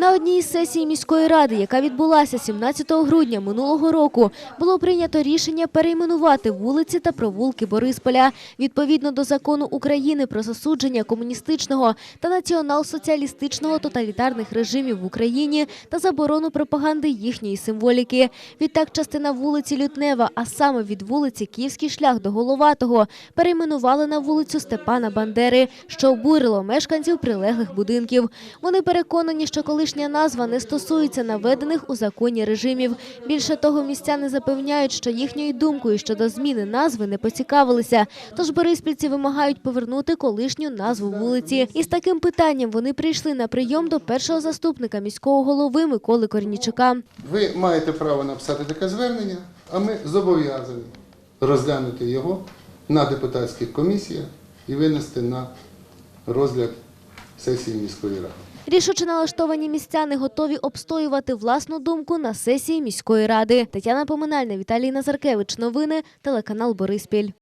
На одній із сесій міської ради, яка відбулася 17 грудня минулого року, було прийнято рішення перейменувати вулиці та провулки Борисполя відповідно до закону України про засудження комуністичного та націонал-соціалістичного тоталітарних режимів в Україні та заборону пропаганди їхньої символіки. Відтак, частина вулиці Лютнева, а саме від вулиці Київський шлях до Головатого, перейменували на вулицю Степана Бандери, що обурило мешканців прилеглих будинків. Вони переконані, що колишня назва не стосується наведених у законі режимів. Більше того, містяни запевняють, що їхньою думкою щодо зміни назви не поцікавилися. Тож бориспільці вимагають повернути колишню назву вулиці. І з таким питанням вони прийшли на прийом до першого заступника міського голови Миколи Корнічука. Ви маєте право написати таке звернення, а ми зобов'язані розглянути його на депутатських комісіях і винести на розгляд сесії міської ради. Рішуче налаштовані містяни готові обстоювати власну думку на сесії міської ради. Тетяна Поминальна, Віталій Назаркевич. Новини, телеканал Бориспіль.